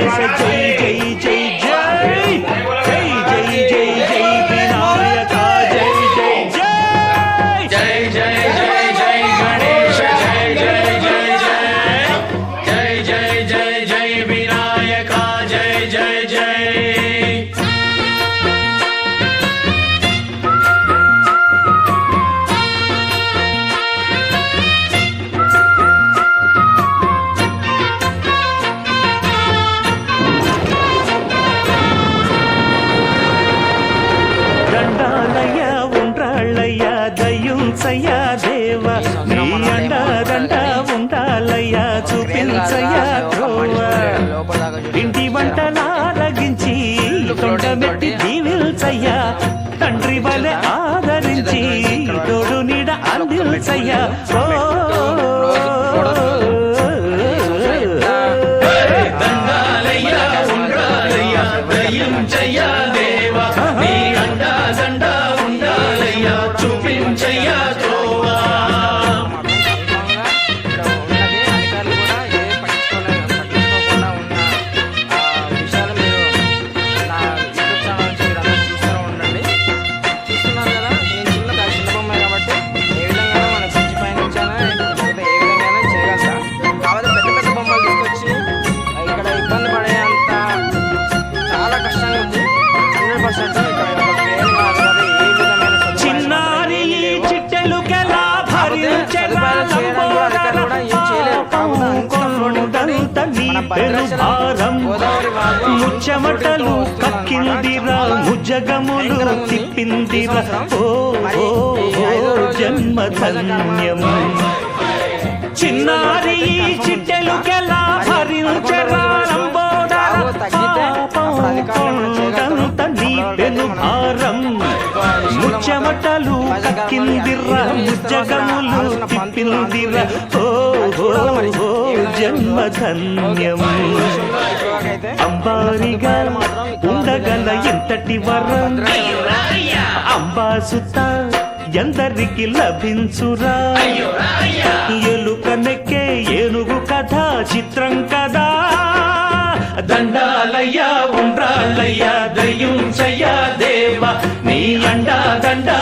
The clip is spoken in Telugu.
జై జై జై ఆరగించి తొండమెట్టి దీవిల్సయ్యా తండ్రి వలె ఆదరించి తోడు నీడ అందిల్సయ్యా ఓ గుండెను భారం ముచ్చమటలు కక్కిందిరా ముజగములు తిప్పిందిరా ఓ ఓ జన్మ ధన్యం చిన్నారి చిట్టెలు కెలా భరించరా నీ పెను భారం. ముచ్చమటలు కక్కిందిరా ముజ్జగములు తిప్పిందిరా ఓ ఓ జన్మ ధన్యం అంబారిగా ఉండగల ఎంతటి వరం. అంబా సుత ఎందరికి లభించురా. ఏలు ఎలుకనెక్కే ఏనుగు కథ చిత్రం కదా. దండాలయ్యా ఉండ్రాలయ్యా దయ్యం చయ్యా దేవా. నీ అండా దండా